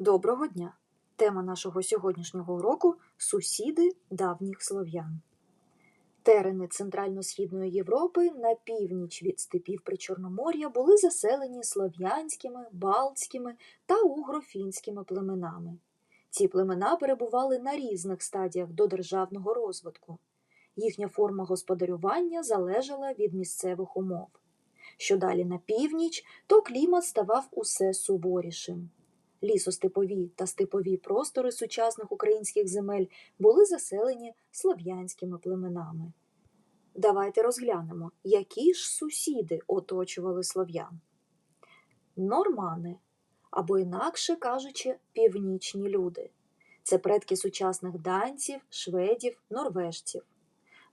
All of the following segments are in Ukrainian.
Доброго дня! Тема нашого сьогоднішнього уроку сусіди давніх слов'ян. Терени Центрально-Східної Європи на північ від степів Причорномор'я були заселені слов'янськими, балтськими та угрофінськими племенами. Ці племена перебували на різних стадіях до державного розвитку. Їхня форма господарювання залежала від місцевих умов. Що далі на північ, то клімат ставав усе суворішим. Лісостепові та степові простори сучасних українських земель були заселені слов'янськими племенами. Давайте розглянемо, які ж сусіди оточували слов'ян. Нормани, або інакше кажучи, північні люди. Це предки сучасних данців, шведів, норвежців.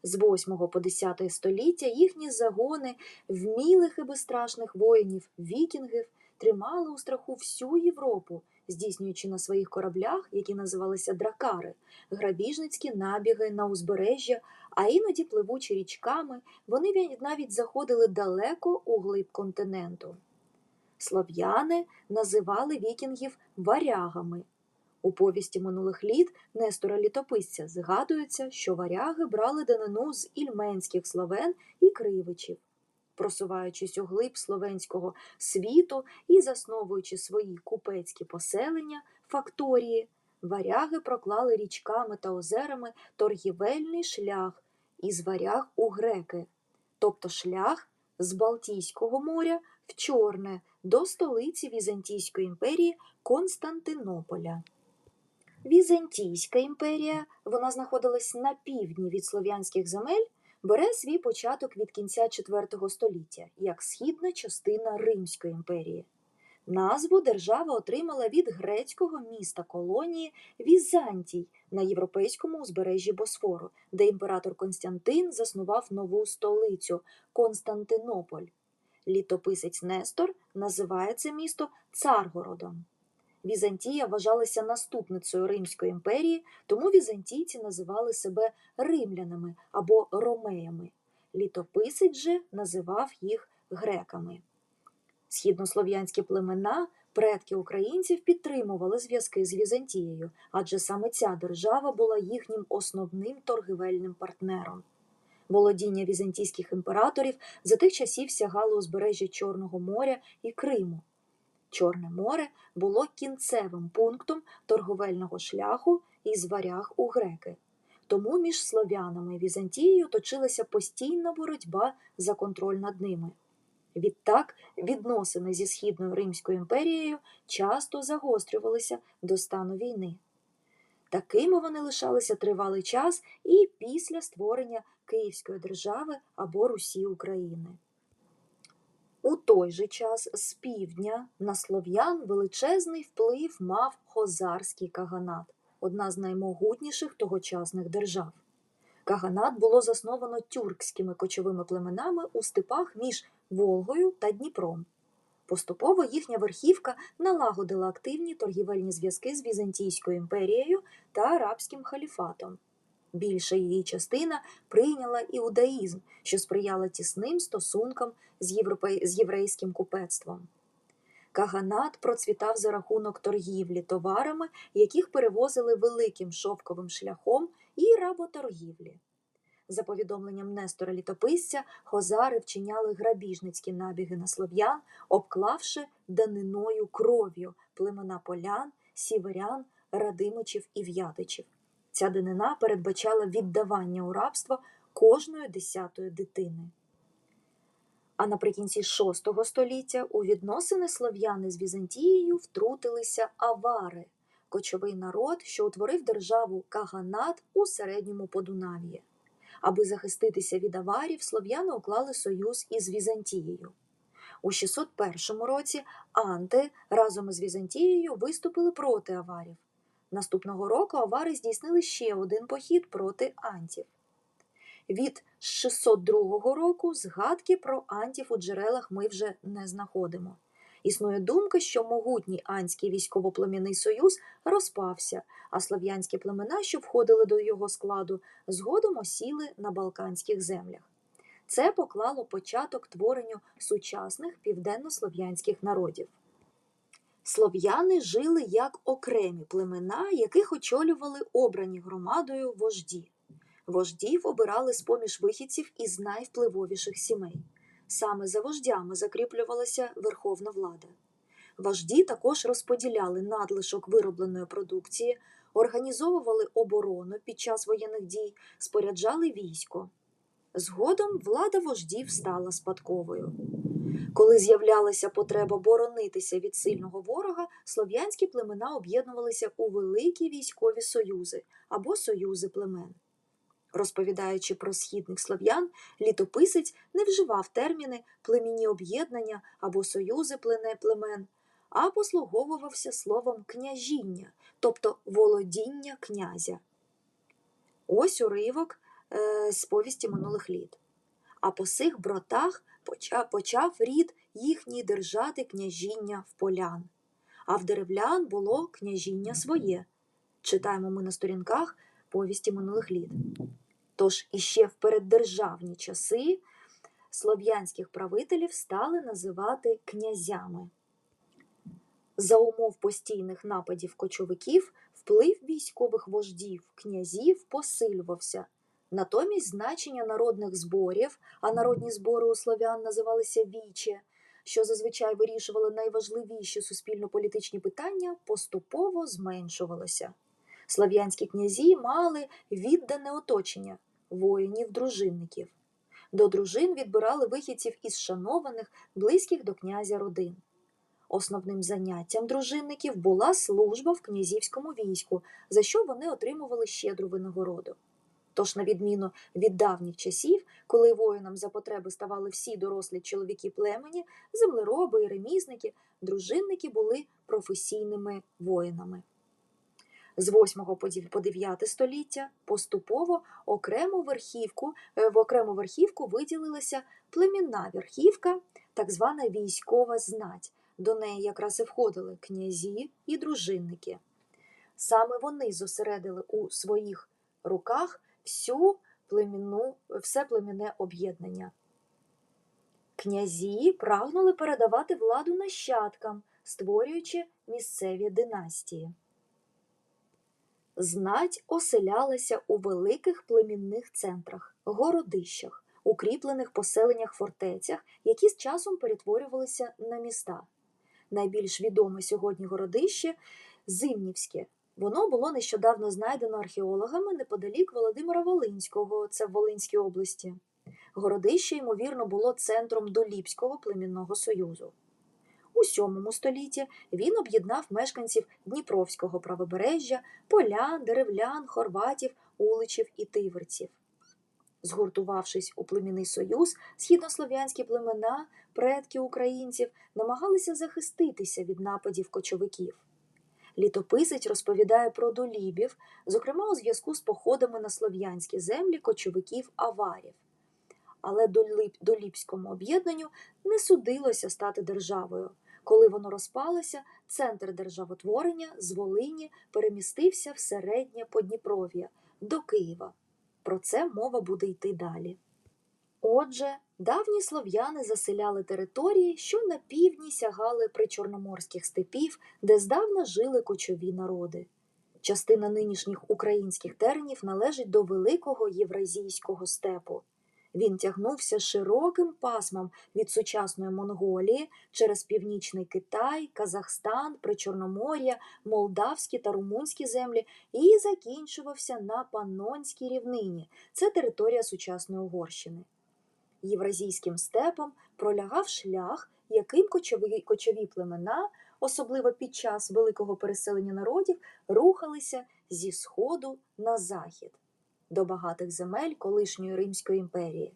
З 8 по 10 століття їхні загони вмілих і безстрашних воїнів, вікінгів тримали у страху всю Європу, здійснюючи на своїх кораблях, які називалися дракари, грабіжницькі набіги на узбережжя, а іноді пливучи річками, вони навіть заходили далеко у глиб континенту. Слов'яни називали вікінгів варягами. У повісті минулих літ Нестора Літописця згадується, що варяги брали данину з ільменських словен і кривичів. Просуваючись у глиб словенського світу і засновуючи свої купецькі поселення, факторії, варяги проклали річками та озерами торгівельний шлях із варяг у греки, тобто шлях з Балтійського моря в Чорне до столиці Візантійської імперії Константинополя. Візантійська імперія, вона знаходилась на півдні від слов'янських земель, бере свій початок від кінця IV століття як східна частина Римської імперії. Назву держава отримала від грецького міста колонії Візантій на європейському узбережжі Босфору, де імператор Константин заснував нову столицю Константинополь. Літописець Нестор називає це місто Царгородом. Візантія вважалася наступницею Римської імперії, тому візантійці називали себе римлянами або ромеями. Літописець же називав їх греками. Східнослов'янські племена, предки українців, підтримували зв'язки з Візантією, адже саме ця держава була їхнім основним торгівельним партнером. Володіння візантійських імператорів за тих часів сягало узбережжя Чорного моря і Криму. Чорне море було кінцевим пунктом торговельного шляху із варяг у греки. Тому між слов'янами і Візантією точилася постійна боротьба за контроль над ними. Відтак, відносини зі Східною Римською імперією часто загострювалися до стану війни. Такими вони лишалися тривалий час і після створення Київської держави або Русі України. У той же час з півдня на слов'ян величезний вплив мав хозарський каганат, одна з наймогутніших тогочасних держав. Каганат було засновано тюркськими кочовими племенами у степах між Волгою та Дніпром. Поступово їхня верхівка налагодила активні торгівельні зв'язки з Візантійською імперією та арабським халіфатом. Більша її частина прийняла іудаїзм, що сприяла тісним стосункам з, європей... з єврейським купецтвом. Каганат процвітав за рахунок торгівлі товарами, яких перевозили великим шовковим шляхом і работоргівлі. За повідомленням Нестора Літописця, хозари вчиняли грабіжницькі набіги на слов'ян, обклавши даниною кров'ю племена полян, сіверян, радимичів і в'ятичів. Ця данина передбачала віддавання у рабство кожної десятої дитини. А наприкінці VI століття у відносини слов'яни з Візантією втрутилися авари, кочовий народ, що утворив державу Каганат у середньому Подунав'ї. Аби захиститися від аварів, слов'яни уклали союз із Візантією. У 601 році Анти разом із Візантією виступили проти аварів. Наступного року авари здійснили ще один похід проти антів. Від 602 року згадки про антів у джерелах ми вже не знаходимо. Існує думка, що могутній анський військово-племінний союз розпався, а слов'янські племена, що входили до його складу, згодом осіли на Балканських землях. Це поклало початок творенню сучасних південнослов'янських народів. Слов'яни жили як окремі племена, яких очолювали обрані громадою вожді. Вождів обирали з-поміж вихідців із найвпливовіших сімей. Саме за вождями закріплювалася верховна влада. Вожді також розподіляли надлишок виробленої продукції, організовували оборону під час воєнних дій, споряджали військо. Згодом влада вождів стала спадковою. Коли з'являлася потреба боронитися від сильного ворога, слов'янські племена об'єднувалися у великі військові союзи або союзи племен. Розповідаючи про східних слов'ян, літописець не вживав терміни племінні об'єднання або союзи племен, а послуговувався словом княжіння, тобто володіння князя. Ось уривок е, з повісті минулих літ. А по сих почав, почав рід їхній держати княжіння в полян. А в деревлян було княжіння своє. Читаємо ми на сторінках повісті минулих літ. Тож іще в переддержавні часи слов'янських правителів стали називати князями. За умов постійних нападів кочовиків вплив військових вождів, князів посилювався. Натомість значення народних зборів, а народні збори у слов'ян називалися віче, що зазвичай вирішували найважливіші суспільно-політичні питання, поступово зменшувалося. Слов'янські князі мали віддане оточення воїнів, дружинників. До дружин відбирали вихідців із шанованих, близьких до князя родин. Основним заняттям дружинників була служба в князівському війську, за що вони отримували щедру винагороду. Тож, на відміну від давніх часів, коли воїнам за потреби ставали всі дорослі чоловіки племені, землероби і ремісники, дружинники були професійними воїнами. З 8 по 9 століття поступово окрему верхівку, е, в окрему верхівку виділилася племінна верхівка, так звана військова знать. До неї якраз і входили князі і дружинники. Саме вони зосередили у своїх руках всю племінну, все племінне об'єднання. Князі прагнули передавати владу нащадкам, створюючи місцеві династії. Знать оселялася у великих племінних центрах, городищах, укріплених поселеннях фортецях, які з часом перетворювалися на міста. Найбільш відоме сьогодні городище Зимнівське. Воно було нещодавно знайдено археологами неподалік Володимира Волинського, це в Волинській області. Городище, ймовірно, було центром Доліпського племінного союзу. У VII столітті він об'єднав мешканців Дніпровського правобережжя, полян, деревлян, хорватів, уличів і тиверців. Згуртувавшись у племінний союз, східнослов'янські племена, предки українців, намагалися захиститися від нападів кочовиків. Літописець розповідає про долібів, зокрема у зв'язку з походами на слов'янські землі кочовиків аварів. Але доліпському об'єднанню не судилося стати державою. Коли воно розпалося, центр державотворення з Волині перемістився в середнє Подніпров'я до Києва. Про це мова буде йти далі. Отже, давні слов'яни заселяли території, що на півдні сягали причорноморських степів, де здавна жили кочові народи. Частина нинішніх українських теренів належить до великого євразійського степу. Він тягнувся широким пасмом від сучасної Монголії через північний Китай, Казахстан, Причорномор'я, Молдавські та Румунські землі і закінчувався на Панонській рівнині. Це територія сучасної Угорщини. Євразійським степом пролягав шлях, яким кочові, кочові племена, особливо під час великого переселення народів, рухалися зі сходу на захід до багатих земель колишньої Римської імперії.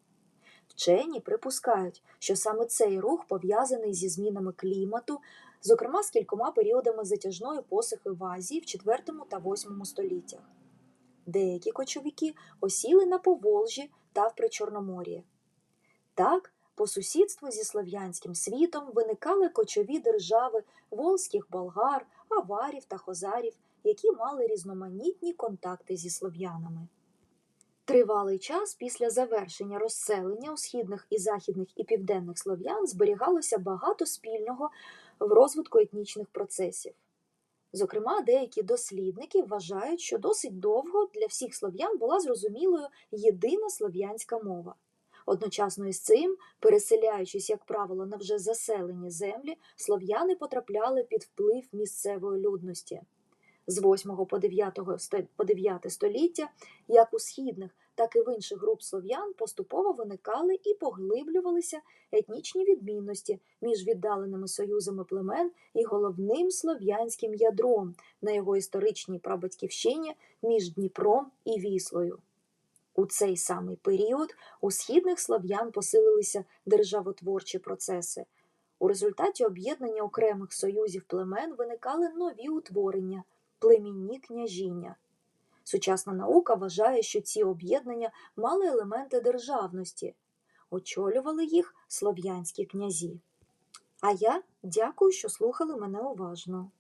Вчені припускають, що саме цей рух пов'язаний зі змінами клімату, зокрема з кількома періодами затяжної посухи в Азії в IV та VIII століттях. Деякі кочовики осіли на Поволжі та в Причорномор'ї. Так, по сусідству зі слов'янським світом виникали кочові держави волзьких болгар, аварів та хозарів, які мали різноманітні контакти зі слов'янами. Тривалий час після завершення розселення у східних і західних і південних слов'ян зберігалося багато спільного в розвитку етнічних процесів. Зокрема, деякі дослідники вважають, що досить довго для всіх слов'ян була зрозумілою єдина слов'янська мова. Одночасно із цим, переселяючись, як правило, на вже заселені землі, слов'яни потрапляли під вплив місцевої людності. З 8 по 9, сто- по 9 століття, як у східних, так і в інших груп слов'ян поступово виникали і поглиблювалися етнічні відмінності між віддаленими союзами племен і головним слов'янським ядром на його історичній прабатьківщині між Дніпром і Віслою. У цей самий період у східних слов'ян посилилися державотворчі процеси. У результаті об'єднання окремих союзів племен виникали нові утворення, племінні княжіння. Сучасна наука вважає, що ці об'єднання мали елементи державності, очолювали їх слов'янські князі. А я дякую, що слухали мене уважно.